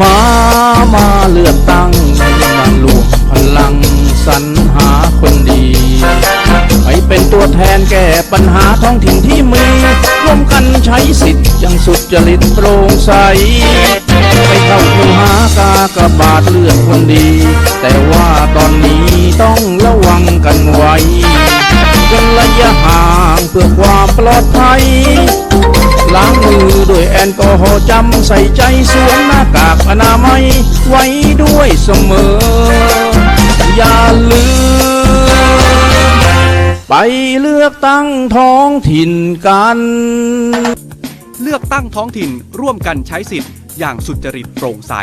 มามาเลือกตั้งมาลวมพลังสรรหาคนดีไปเป็นตัวแทนแก้ปัญหาท้องถิ่นที่มือร่วมกันใช้สิทธิ์ยังสุดจริตโปร่งใสไปเข้าคูหากากระบาดเลือกคนดี แต่ว่าตอนนี้ต้องระวังกันไว้กันระยะห่างเพื่อความปลอดภัยล้างมือด้วยแอลกอฮอล์จำใส่ใจสวมหน้ากาก ด้วยเสมอ อย่าลืม ไปเลือกตั้งท้องถิ่นกัน เลือกตั้งท้องถิ่นร่วมกันใช้สิทธิ์อย่างสุจริตโปร่งใส